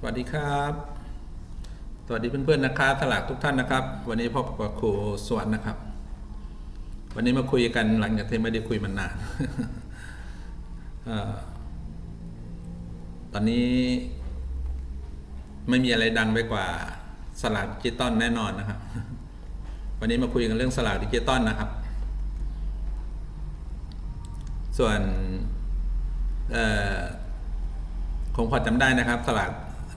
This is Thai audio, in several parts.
สวัสดีครับ สวัสดีเพื่อนๆนะครับสลากทุกท่านนะครับ วันนี้พบกับครูสวนนะครับ วันนี้มาคุยกันหลังจากที่ไม่ได้คุยมานานตอนนี้ ไม่มีอะไรดังไปกว่าสลากดิจิตอลแน่นอนนะครับ วันนี้มาคุยกันเรื่องสลากดิจิตอลนะครับ ส่วนเอ่อคงพอจำได้นะครับ สลาก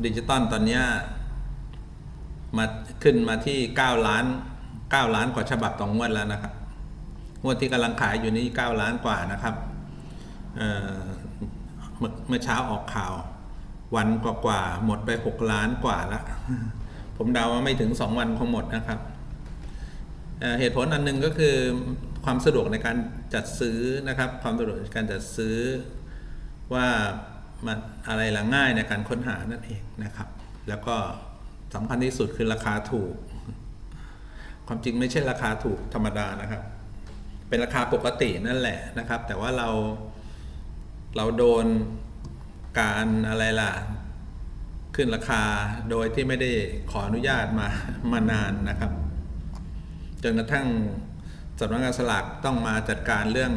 ดิจิตอลตอนนี้มาขึ้นมาที่ 9 ล้าน 9 ล้านกว่าฉบับต่องวดแล้วนะครับงวดที่กำลังขายอยู่นี่9ล้านกว่านะครับเเมื่อเช้าออกข่าว วันกว่าๆหมดไป 6 ล้านกว่าละผมเดาว่าไม่ถึง 2 วันคงหมดนะครับเเหตุผลอันหนึ่งก็คือความสะดวกในการจัดซื้อนะครับ ความสะดวกในการจัดซื้อว่า มันอะไรละง่ายในการค้นหานั่นเองนะครับ แล้วก็สำคัญที่สุดคือราคาถูก ความจริงไม่ใช่ราคาถูกธรรมดานะครับ เป็นราคาปกตินั่นแหละนะครับ แต่ว่าเราเราโดนการอะไรล่ะ ขึ้นราคาโดยที่ไม่ได้ขออนุญาตมามานานนะครับจนกระทั่งสำนักงานสลากต้องมาจัดการเรื่อง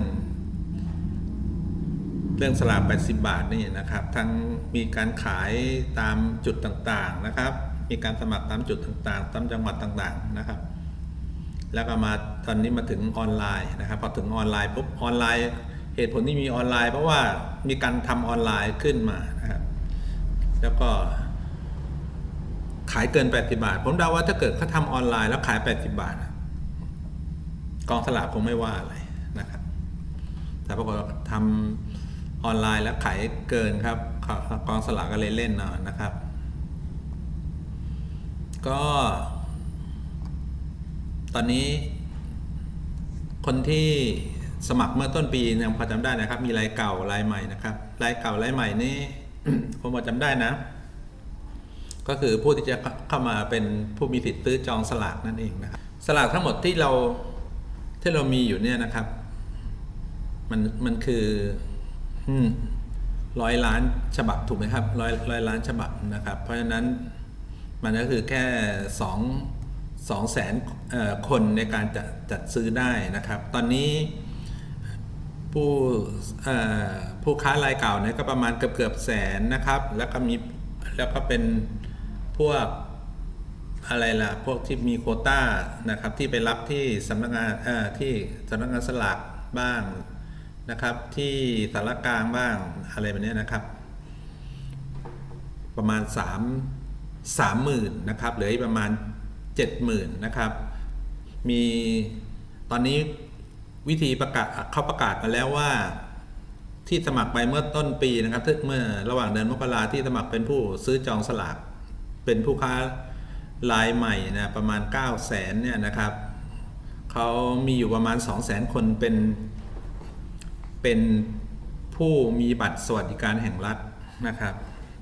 เรื่องสลาก80 บาทนี่นะครับ ทั้งมีการขายตามจุดต่างๆนะครับ มีการสมัครตามจุดต่างๆ ตามจังหวัดต่างๆนะครับ แล้วก็มาตอนนี้มาถึงออนไลน์นะครับ พอถึงออนไลน์ปุ๊บออนไลน์ เหตุผลที่มีออนไลน์ เพราะว่ามีการทำออนไลน์ขึ้นมานะครับ แล้วก็ขายเกิน 80 บาท ผมเดาว่าถ้าเกิดเขาทำออนไลน์แล้วขาย 80 บาท กองสลากคงไม่ว่าอะไรนะครับ แต่ปรากฏว่าทำ ออนไลน์แล้วขายเกินครับกองสลากก็เลยเล่นเอานะครับ ก็ ตอนนี้ คนที่สมัครเมื่อต้นปียังพอจำได้นะครับ มีรายเก่ารายใหม่นะครับรายเก่ารายใหม่นี่ผมพอจำได้นะ ก็คือผู้ที่จะเข้ามาเป็นผู้มีสิทธิ์ซื้อจองสลากนั่นเองนะครับสลากทั้งหมดที่เราที่เรามีอยู่เนี่ยนะครับ มันมันคือ ร้อยล้านฉบับถูกไหมครับร้อยร้อยล้านฉบับนะครับ เพราะฉะนั้นมันก็คือแค่สองสองแสนคนในการจัดจัดซื้อได้นะครับ ตอนนี้ผู้ผู้ค้ารายเก่าเนี่ยก็ประมาณเกือบเกือบแสนนะครับ แล้วก็มีแล้วก็เป็นพวกอะไรล่ะ พวกที่มีโคต้านะครับที่ไปรับที่สำนักงานที่สำนักงานสลากบ้าง นะครับ ที่สารกลางบ้างอะไรแบบนี้นะครับ ประมาณ 3 3หมื่นนะครับเหลืออีกประมาณ 7 0,000นะครับ มีตอนนี้วิธีประกาศเขาประกาศมาแล้วว่าที่สมัครไปเมื่อต้นปีนะครับทึกเมื่อระหว่างเดือนมกราที่สมัครเป็นผู้ซื้อจองสลากเป็นผู้ค้ารายใหม่นะประมาณ 9 0 0แสนเนี่ยนะครับเขามีอยู่ประมาณ 2 0 0แสนคนเป็น เป็นผู้มีบัตรสวัสดิการแห่งรัฐนะครับ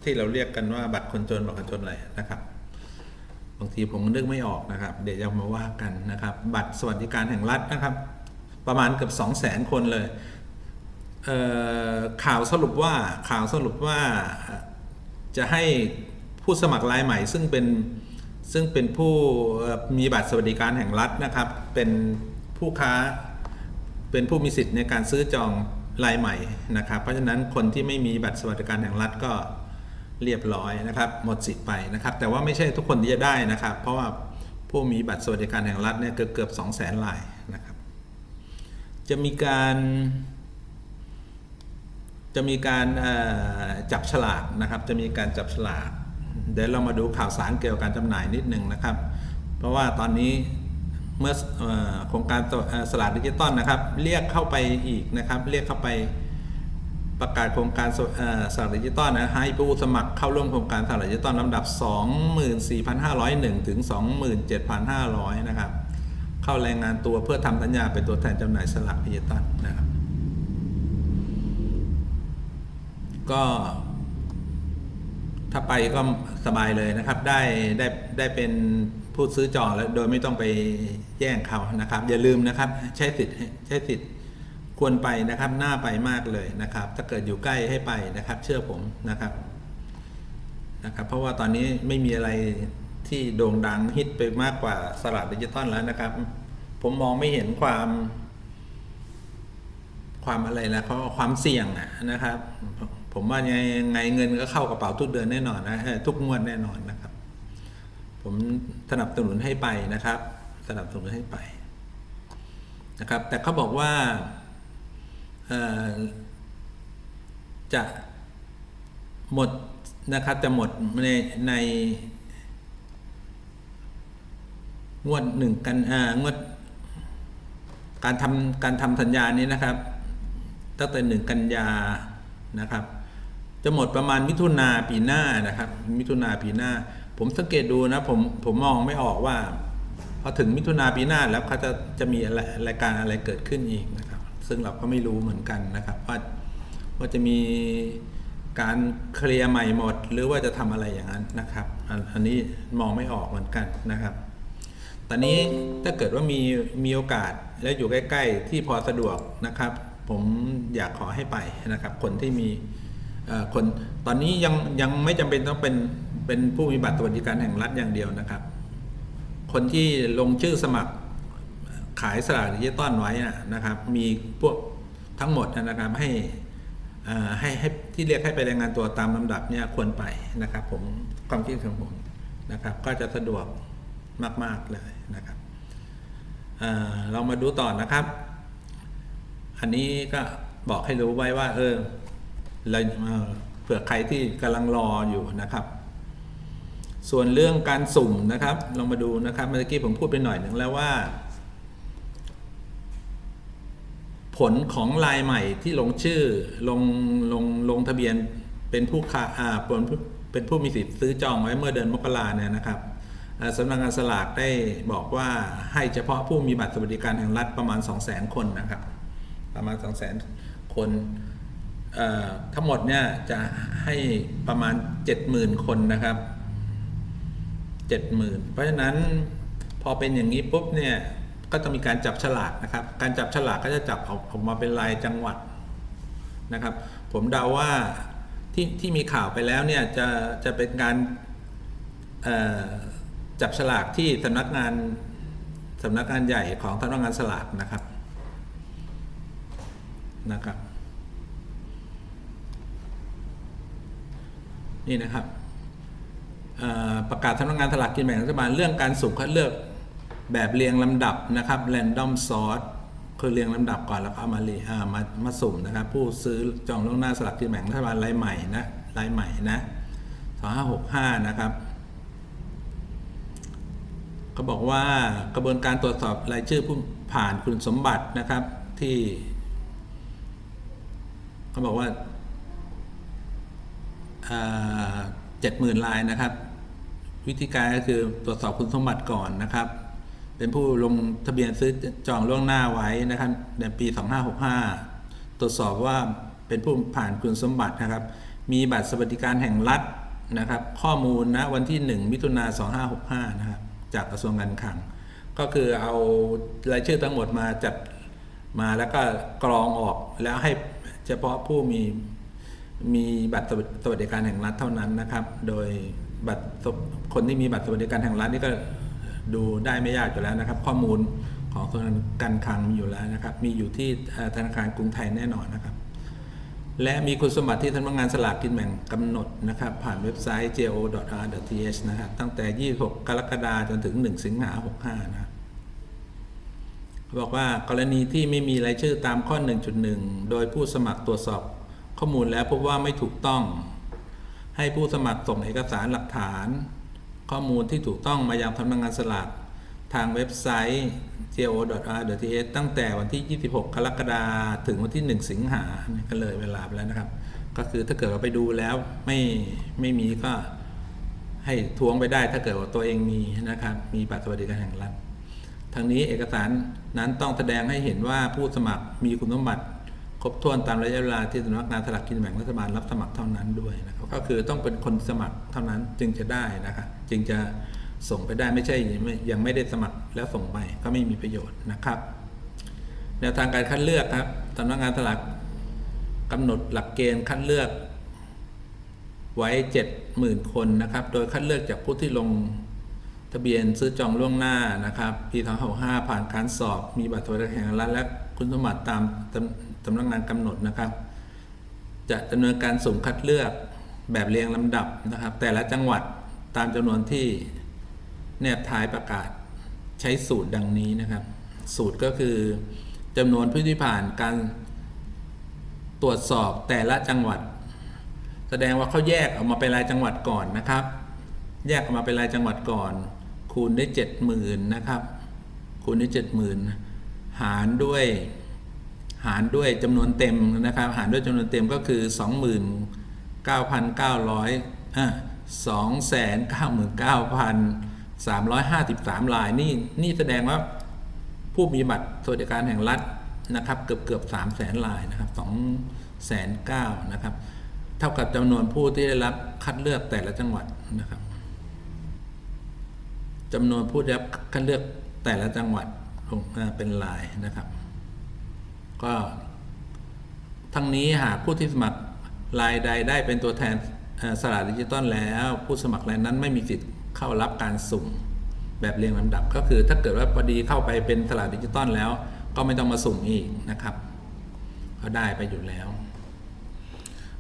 ที่เราเรียกกันว่าบัตรคนจนบัตรคนจนอะไรนะครับบางทีผมนึกไม่ออกนะครับ เดี๋ยวจะมาว่ากันนะครับ บัตรสวัสดิการแห่งรัฐนะครับ ประมาณเกือบ2 0 0แสนคนเลยเข่าวสรุปว่าข่าวสรุปว่าจะให้ผู้สมัครรายใหม่ ซึ่งเป็นซึ่งเป็นผู้มีบัตรสวัสดิการแห่งรัฐนะครับ เป็นผู้ค้า เป็นผู้มีสิทธิ์ในการซื้อจองรายใหม่นะครับ เพราะฉะนั้นคนที่ไม่มีบัตรสวัสดิการแห่งรัฐก็เรียบร้อยนะครับ หมดสิทธิ์ไปนะครับ แต่ว่าไม่ใช่ทุกคนที่จะได้นะครับ เพราะว่าผู้มีบัตรสวัสดิการแห่งรัฐเนี่ยเกือบเกือบสองแสนรายนะครับ จะมีการจะมีการจับฉลากนะครับ จะมีการจับฉลาก เดี๋ยวเรามาดูข่าวสารเกี่ยวกับการจำหน่ายนิดหนึ่งนะครับ เพราะว่าตอนนี้ เมื่อโครงการสลากดิจิตอลนะครับ เรียกเข้าไปอีกนะครับ เรียกเข้าไปประกาศโครงการสเอ่อสลากดิจิตอลนะให้ผู้สมัครเข้าร่วมโครงการสลากดิจิตอลลำดับ 24,501 ถึง 27,500 นะครับ เข้ารายงานตัวเพื่อทำสัญญาเป็นตัวแทนจำหน่ายสลากดิจิตอลนะครับ ก็ถ้าไปก็สบายเลยนะครับ ได้ได้ได้เป็น ผู้ซื้อจองแล้วโดยไม่ต้องไปแย่งเขานะครับ อย่าลืมนะครับ ใช้สิทธิ์ใช้สิทธิ์ควรไปนะครับน่าไปมากเลยนะครับ ถ้าเกิดอยู่ใกล้ให้ไปนะครับ เชื่อผมนะครับนะครับ เพราะว่าตอนนี้ไม่มีอะไรที่โด่งดังฮิตไปมากกว่าสลากดิจิตอลแล้วนะครับ ผมมองไม่เห็นความ ความอะไรนะเขาความเสี่ยงนะครับ ผมว่ายังไงไงเงินก็เข้ากระเป๋าทุกเดือนแน่นอนนะทุกงวดแน่นอนนะ ผมสนับสนุนให้ไปนะครับ สนับสนุนให้ไปนะครับ แต่เขาบอกว่าจะหมดนะครับจะหมดในในงวดหนึ่งกันอ่างวด การทำการทำสัญญานี้นะครับตั้งแต่หนึ่งกันยานะครับ จะหมดประมาณมิถุนาปีหน้านะครับ มิถุนาปีหน้า ผมสังเกตดูนะผมผมมองไม่ออกว่า พอถึงมิถุนาปีหน้าแล้วเขาจะจะมีอะไรรายการอะไรเกิดขึ้นอีกนะครับ ซึ่งเราก็ไม่รู้เหมือนกันนะครับ ว่าว่าจะมีการเคลียร์ใหม่หมด หรือว่าจะทำอะไรอย่างนั้นนะครับ อันนี้มองไม่ออกเหมือนกันนะครับ ตอนนี้ถ้าเกิดว่ามีมีโอกาสและอยู่ใกล้ ๆ ที่พอสะดวกนะครับ ผมอยากขอให้ไปนะครับ คนที่มีคนตอนนี้ยังยังไม่จำเป็นต้องเป็น เป็นผู้มีบัตรสวัสดิการแห่งรัฐอย่างเดียวนะครับ คนที่ลงชื่อสมัครขายสลากดิจิตอลไว้นะครับ มีพวกทั้งหมดนะครับให้ให้ให้ที่เรียกให้ไปรายงานตัวตามลำดับเนี่ยควรไปนะครับ ผมความคิดของผมนะครับ ก็จะสะดวกมาก ๆ เลยนะครับเเรามาดูต่อนะครับ อันนี้ก็บอกให้รู้ไว้ว่า เออเราเผื่อใครที่กำลังรออยู่นะครับ ส่วนเรื่องการสุ่มนะครับ ลองมาดูนะครับ เมื่อกี้ผมพูดไปหน่อยหนึ่งแล้วว่า ผลของลายใหม่ที่ลงชื่อลงลงลงทะเบียนเป็นผู้ค้าอ่าเป็นผู้เป็นผู้มีสิทธิ์ซื้อจองไว้เมื่อเดือนมกราเนี่ยนะครับสำนักงานสลากได้บอกว่าให้เฉพาะผู้มีบัตรสวัสดิการแห่งรัฐประมาณ 2 0 0 0 0 0 คนนะครับ ประมาณ 2 0 0 0 0 0 คนทั้งหมดเนี่ยจะให้ประมาณ 70,000 คนนะครับ เจ็ดหมื่นเพราะฉะนั้นพอเป็นอย่างนี้ปุ๊บเนี่ยก็จะมีการจับฉลากนะครับ การจับฉลากก็จะจับออกมาเป็นรายจังหวัดนะครับ ผมเดาว่าที่ที่มีข่าวไปแล้วเนี่ยจะจะเป็นการจับฉลากที่สำนักงานสำนักงานใหญ่ของสำนักงานสลากนะครับนะครับ นี่นะครับ ประกาศสำนักงานสลากกินแบ่งรัฐบาลเรื่องการสุ่มคัดเลือกแบบเรียงลำดับนะครับ random sort คือเรียงลำดับก่อนแล้วก็เอามาเรียมามาสุ่มนะครับ ผู้ซื้อจองล่วงหน้าสลากกินแบ่งรัฐบาลรายใหม่นะรายใหม่นะ2565 นะครับเขาบอกว่ากระบวนการตรวจสอบรายชื่อผู้ผ่านคุณสมบัตินะครับที่เขาบอกว่า เจ็ดหมื่นลายนะครับ วิธีการก็คือตรวจสอบคุณสมบัติก่อนนะครับ เป็นผู้ลงทะเบียนซื้อจองล่วงหน้าไว้นะครับ ในปี 2565 ตรวจสอบว่าเป็นผู้ผ่านคุณสมบัตินะครับ มีบัตรสวัสดิการแห่งรัฐนะครับ ข้อมูลนะวันที่ 1 มิถุนา2565 นะครับ จากกระทรวงการคลัง ก็คือเอารายชื่อทั้งหมดมาจัดมาแล้วก็กรองออกแล้วให้เฉพาะผู้มี มีบัตรสวัสดิการแห่งรัฐเท่านั้นนะครับ โดยบัตรคนที่มีบัตรสวัสดิการแห่งรัฐนี่ก็ดูได้ไม่ยากอยู่แล้วนะครับ ข้อมูลของธนาคารการคลังมีอยู่แล้วนะครับ มีอยู่ที่ธนาคารกรุงไทยแน่นอนนะครับ และมีคุณสมบัติที่สำนักงานสลากกินแบ่งกำหนดนะครับ ผ่านเว็บไซต์ jo.r.th นะครับตั้งแต่ 26 กรกฎาคมจนถึง 1 สิงหา65 นะครับบอกว่ากรณีที่ไม่มีรายชื่อตามข้อ 1.1 โดยผู้สมัครตรวจสอบ ข้อมูลแล้วพบว่าไม่ถูกต้อง ให้ผู้สมัครส่งเอกสารหลักฐาน ข้อมูลที่ถูกต้องมายังสำนักงานสลากทางเว็บไซต์ go.r.th ตั้งแต่วันที่ 26 กรกฎาคมถึงวันที่ 1 สิงหาเนี่ยก็เลยเวลาไปแล้วนะครับ ก็คือถ้าเกิดว่าไปดูแล้วไม่ไม่มีก็ให้ทวงไปได้ถ้าเกิดว่าตัวเองมีนะครับ มีบัตรสวัสดิการแห่งรัฐทั้งนี้เอกสารนั้นต้องแสดงให้เห็นว่าผู้สมัครมีคุณสมบัติ ครบถ้วนตามระยะเวลาที่สำนักงานสลากกินแบ่งรัฐบาลรับสมัครเท่านั้นด้วยนะครับก็คือต้องเป็นคนสมัครเท่านั้นจึงจะได้นะครับจึงจะส่งไปได้ไม่ใช่ยังไม่ได้สมัครแล้วส่งไปก็ไม่มีประโยชน์นะครับแนวทางการคัดเลือกครับสำนักงานสลากกำหนดหลักเกณฑ์คัดเลือก ไว้ 70,000 คนนะครับ โดยคัดเลือกจากผู้ที่ลงทะเบียนซื้อจองล่วงหน้านะครับปี2565ผ่านการสอบ มีบัตรสวัสดิการแห่งรัฐและคุณสมบัติตาม ตำนักงานกำหนดนะครับ จะดำเนินการสุ่มคัดเลือกแบบเรียงลำดับนะครับ แต่ละจังหวัดตามจำนวนที่แนบท้ายประกาศใช้สูตรดังนี้นะครับ สูตรก็คือจำนวนผู้ที่ผ่านการตรวจสอบแต่ละจังหวัด แสดงว่าเขาแยกออกมาเป็นรายจังหวัดก่อนนะครับ แยกออกมาเป็นรายจังหวัดก่อน คูณได้เจ็ดหมื่นนะครับ คูณได้เจ็ดหมื่นหารด้วย หารด้วยจำนวนเต็มนะครับ หารด้วยจำนวนเต็มก็คือ 29,900อะ299,353 ลายนี่นี่แสดงว่าผู้มีบัตรสวัสดิการแห่งรัฐนะครับ เกือบเกือบ3แสนลายนะครับ2แสน9นะครับ เท่ากับจำนวนผู้ที่ได้รับคัดเลือกแต่ละจังหวัดนะครับจำนวนผู้ได้รับคัดเลือกแต่ละจังหวัดเป็นลายนะครับ ก็ ทั้งนี้หากผู้ที่สมัครรายใดได้เป็นตัวแทนสลากดิจิตอลแล้ว ผู้สมัครรายนั้นไม่มีสิทธิ์เข้ารับการสุ่มแบบเรียงลำดับ ก็คือถ้าเกิดว่าพอดีเข้าไปเป็นสลากดิจิตอลแล้ว ก็ไม่ต้องมาสุ่มอีกนะครับเขาได้ไปอยู่แล้ว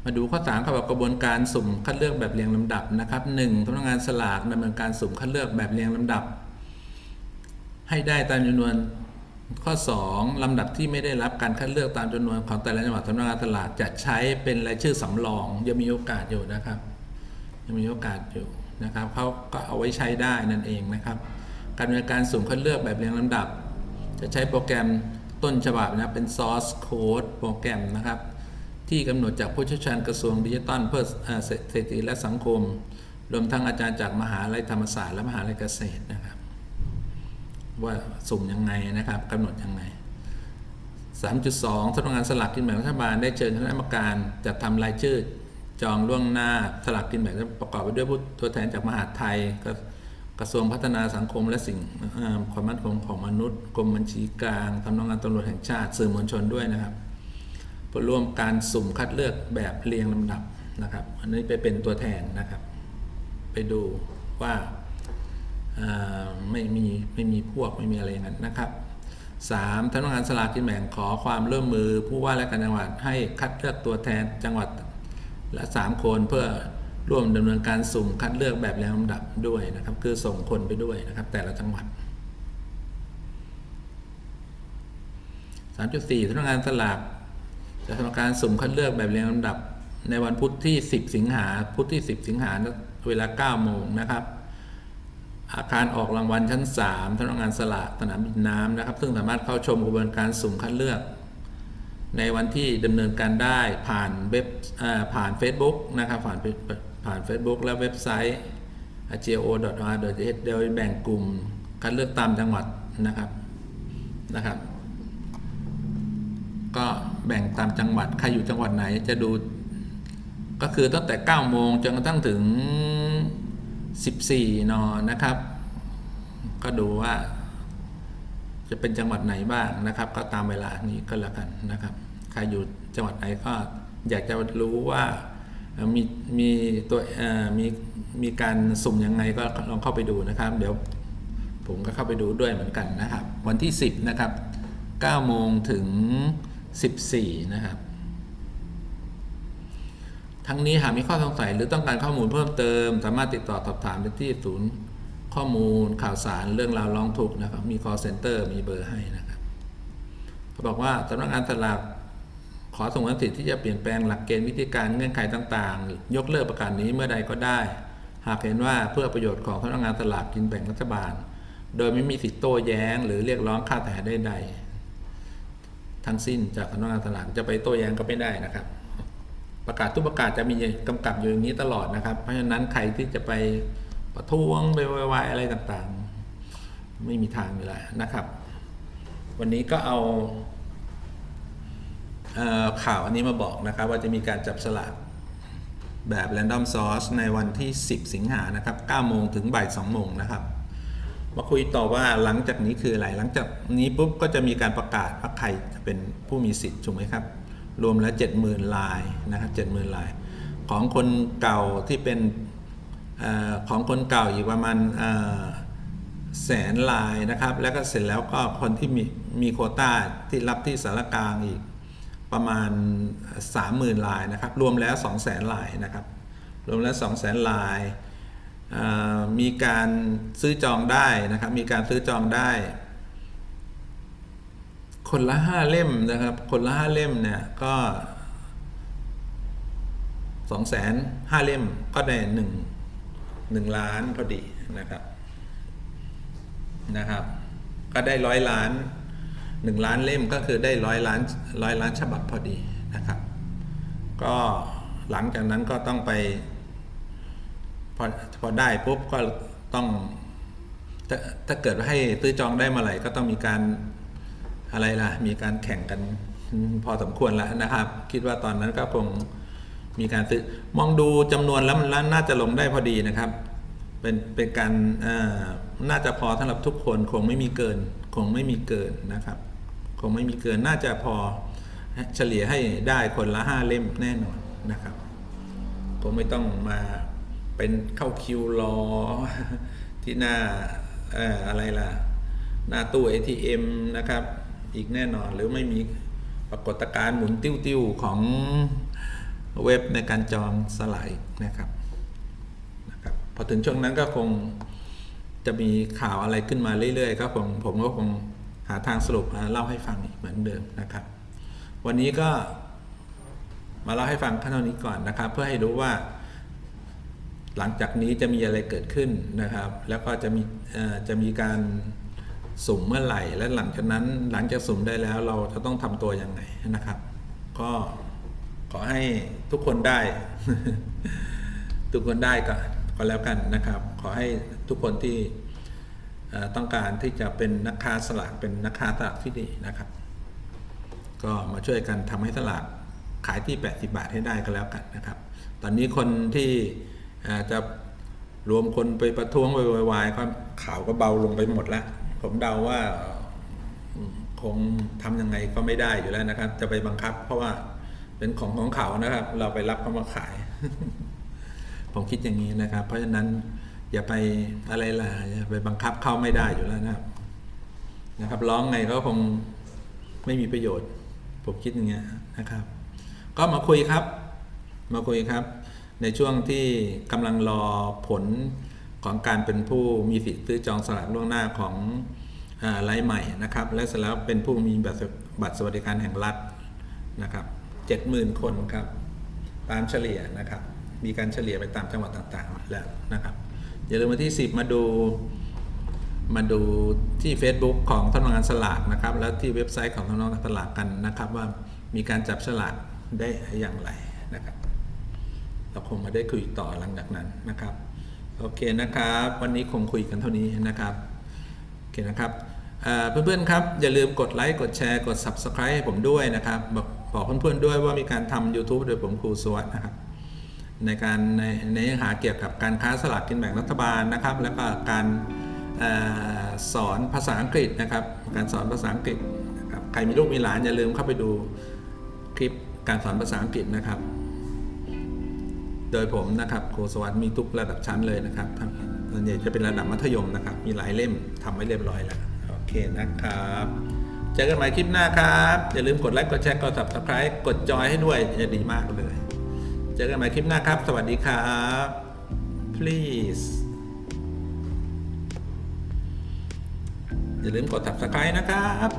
มาดูข้อ3ครับกระบวนการสุ่มคัดเลือกแบบเรียงลำดับนะครับ1สำนักงานสลากดำเนินการสุ่มคัดเลือกแบบเรียงลำดับ ให้ได้ตามจำนวน ข้อ 2 ลำดับที่ไม่ได้รับการคัดเลือกตามจำนวนของแต่ละจังหวัดสำนักงานสลากจะใช้เป็นรายชื่อสำรองยังมีโอกาสอยู่นะครับ ยังมีโอกาสอยู่นะครับเขาก็เอาไว้ใช้ได้นั่นเองนะครับ การดำเนินการสุ่มคัดเลือกแบบเรียงลำดับ จะใช้โปรแกรมต้นฉบับนะเป็น source code โปรแกรมนะครับ ที่กำหนดจากผู้เชี่ยวชาญกระทรวงดิจิทัลเพื่อเอ่อเศรษฐกิจและสังคม รวมทั้งอาจารย์จากมหาลัยธรรมศาสตร์และมหาลัยเกษตรนะครับ ว่าสุ่มยังไงนะครับกำหนดยังไง 3.2สำนักงานสลากกินแบ่งรัฐบาลได้เชิญคณะกรรมการจัดทำรายชื่อจองล่วงหน้าสลากกินแบ่งประกอบไปด้วยผู้ตัวแทนจากมหาดไทยกระกระทรวงพัฒนาสังคมและสิ่งความมั่นคงของมนุษย์กรมบัญชีกลางสำนักงานตำรวจแห่งชาติสื่อมวลชนด้วยนะครับเพื่อร่วมการสุ่มคัดเลือกแบบเรียงลำดับนะครับ อันนี้ไปเป็นตัวแทนนะครับ ไปดูว่า ไม่มีไม่มีพวกไม่มีอะไรอย่างนั้นนะครับสามท่านงานสลากกินแบ่งขอความร่วมมือ ผู้ว่าและการจังหวัดให้คัดเลือกตัวแทนจังหวัดละสามคนเพื่อร่วมดำเนินการสุ่มคัดเลือกแบบแรงลำดับด้วยนะครับ คือส่งคนไปด้วยนะครับ แต่ละจังหวัด 3.4สำนักงานสลากจะทำการสุ่มคัดเลือกแบบเรียงลำดับ ในวันพุธที่ 10 สิงหาพุธที่ 10 สิงหาเวลา 9 โมงนะครับ อาคารออกรางวัลชั้น3สำนักงานสลากสนามบินน้ำนะครับ ซึ่งสามารถเข้าชมกระบวนการสุ่มคัดเลือก ในวันที่ดำเนินการได้ผ่านเว็บผ่าน Facebook นะครับ ผ่านผ่าน Facebook และเว็บไซต์ geo.r โดยโดยแบ่งกลุ่มคัดเลือกตามจังหวัดนะครับนะครับ ก็แบ่งตามจังหวัดใครอยู่จังหวัดไหนจะดู ก็คือตั้งแต่9โมงจนกระทั่งถึง 14 นนะครับ ก็ดูว่าจะเป็นจังหวัดไหนบ้างนะครับ ก็ตามเวลานี้ก็แล้วกันนะครับ ใครอยู่จังหวัดไหนก็อยากจะรู้ว่ามีมีตัวมีมีการสุ่มยังไงก็ลองเข้าไปดูนะครับ เดี๋ยวผมก็เข้าไปดูด้วยเหมือนกันนะครับ วันที่ 10 นะครับ9โมงถึง 14 นะครับ ทั้งนี้หากมีข้อสงสัยหรือต้องการข้อมูลเพิ่มเติม สามารถติดต่อสอบถามได้ที่ศูนย์ข้อมูลข่าวสารเรื่องราวร้องทุกข์นะครับ มี call center มีเบอร์ให้นะครับเขาบอกว่าสำนักงานสลากขอส่งวนสิทธิ์ที่จะเปลี่ยนแปลงหลักเกณฑ์วิธีการเงื่อนไขต่างๆ ยกเลิกประกาศนี้เมื่อใดก็ได้ หากเห็นว่าเพื่อประโยชน์ของสำนักงานสลากกินแบ่งรัฐบาล โดยไม่มีสิทธิโต้แย้ง หรือเรียกร้องค่าแต่ใดๆทั้งสิ้นจากสำนักงานสลากจะไปโต้แย้งก็ไม่ได้นะครับ ประกาศทุกประกาศจะมีกำกับอยู่อย่างนี้ตลอดนะครับ เพราะฉะนั้นใครที่จะไปประท้วงไปวายอะไรต่างๆ ไม่มีทางอยู่แล้วนะครับ วันนี้ก็เอาเออข่าวอันนี้มาบอกนะครับ ว่าจะมีการจับสลากแบบ Random Source ในวันที่ 10 สิงหานะครับ9โมงถึงบ่าย2โมงนะครับ มาคุยต่อว่าหลังจากนี้คืออะไร หลังจากนี้ปุ๊บก็จะมีการประกาศว่าใครจะเป็นผู้มีสิทธิ์ถูกไหมครับ รวมแล้ว 70,000 ลายนะครับ70,000 ลาย ของคนเก่าที่เป็นอของคนเก่าอีกประมาณแสนลายนะครับ แล้วก็เสร็จแล้วก็คนที่มีมีโคต้าที่รับที่สารกลางอีกประมาณ 30,000 ลายนะครับ รวมแล้ว 200,000 ลายนะครับ รวมแล้ว 200,000 ลายมีการซื้อจองได้นะครับ มีการซื้อจองได้ คนละห้าเล่มนะครับ คนละห้าเล่มเนี่ยก็สองแสนห้าเล่มก็ได้หนึ่งหนึ่งล้านพอดีนะครับนะครับ ก็ได้ร้อยล้านหนึ่งล้านเล่มก็คือได้ร้อยล้านร้อยล้านฉบับพอดีนะครับ ก็หลังจากนั้นก็ต้องไป พอพอได้ปุ๊บก็ต้อง ถ้าถ้าเกิดว่าให้ซื้อจองได้มื่อไหร่ก็ต้องมีการ อะไรล่ะ มีการแข่งกันพอสมควรแล้วนะครับ คิดว่าตอนนั้นก็คงมีการซื้อมองดูจำนวนแล้วมันน่าจะลงได้พอดีนะครับ เป็นเป็นการน่าจะพอสำหรับทุกคนคงไม่มีเกิน คงไม่มีเกินนะครับ คงไม่มีเกินน่าจะพอเฉลี่ยให้ได้คนละห้าเล่มแน่นอนนะครับคงไม่ต้องมาเป็นเข้าคิวรอที่หน้าเอ่ออะไรล่ะ หน้าตู้ ATM นะครับ อีกแน่นอน หรือไม่มีปรากฏการณ์หมุนติ้วๆของเว็บในการจองสลายนะครับนะครับพอถึงช่วงนั้นก็คงจะมีข่าวอะไรขึ้นมาเรื่อยๆก็คงผมก็คงหาทางสรุปมาเล่าให้ฟังอีกเหมือนเดิมนะครับ วันนี้ก็มาเล่าให้ฟังขั้นตอนนี้ก่อนนะครับ เพื่อให้รู้ว่า หลังจากนี้จะมีอะไรเกิดขึ้นนะครับ แล้วก็จะมีจะมีการ สุ่มเมื่อไหร่ และหลังจากนั้นหลังจากสุ่มได้แล้วเราจะต้องทำตัวยังไงนะครับ ก็ขอให้ทุกคนได้ ทุกคนได้ก็ก็แล้วกันนะครับ ขอให้ทุกคนที่ต้องการที่จะเป็นนักค้าสลากเป็นนักค้าสลากที่ดีนะครับ ก็มาช่วยกันทำให้สลากขายที่ 80 บาทให้ได้ก็แล้วกันนะครับ ตอนนี้คนที่จะรวมคนไปประท้วงไปวายๆก็ข่าวก็เบาลงไปหมดแล้ว ผมเดาว่าคงทำยังไงก็ไม่ได้อยู่แล้วนะครับ จะไปบังคับ เพราะว่าเป็นของของเขานะครับ เราไปรับเขามาขาย ผมคิดอย่างนี้นะครับ เพราะฉะนั้นอย่าไปอะไรล่ะอย่าไปบังคับเข้าไม่ได้อยู่แล้วนะครับนะครับ ร้องไงก็คงไม่มีประโยชน์ ผมคิดอย่างเงี้ยนะครับ ก็มาคุยครับ มาคุยครับ ในช่วงที่กำลังรอผล ของการเป็นผู้มีสิทธิ์ซื้อจองสลากล่วงหน้าของรายใหม่นะครับ และเสร็จแล้วเป็นผู้มีบัตรสวัสดิการแห่งรัฐนะครับเจ็ดหมื่นคนครับ ตามเฉลี่ยนะครับ มีการเฉลี่ยไปตามจังหวัดต่างๆแล้วนะครับ อย่าลืมวันที่ 10 มาดูมาดูที่ Facebook ของธนาคารสลากนะครับ แล้วที่เว็บไซต์ของธนาคารสลากกันนะครับ ว่ามีการจับฉลากได้อย่างไรนะครับ เราคงมาได้คุยต่อหลังจากนั้นนะครับ โอเคนะครับ วันนี้คงคุยกันเท่านี้นะครับโอเคนะครับเพื่อนๆครับ อย่าลืมกดไลค์กดแชร์กด Subscribe ให้ผมด้วยนะครับ บอกบอกเพื่อนๆด้วยว่ามีการทำ YouTube โดยผมครูสวัสดนะครับในการในในเนื้อหาเกี่ยวกับการค้าสลากกินแบ่งรัฐบาลนะครับ แล้วก็การออสอนภาษาอังกฤษนะครับ การสอนภาษาอังกฤษนะครับใครมีลูกมีหลานอย่าลืมเข้าไปดูคลิปการสอนภาษาอังกฤษนะครับ โดยผมนะครับครูสวัสดิ์มีทุกระดับชั้นเลยนะครับทั้งส่วนใหญ่จะเป็นระดับมัธยมนะครับ มีหลายเล่มทำไว้เรียบร้อยแล้วโอเคนะครับเจอกันใหม่คลิปหน้าครับ อย่าลืมกดไลค์กดแชร์กด subscribe กดจอยให้ด้วยจะดีมากเลย เจอกันใหม่คลิปหน้าครับ สวัสดีครับ please อย่าลืมกด subscribe นะครับ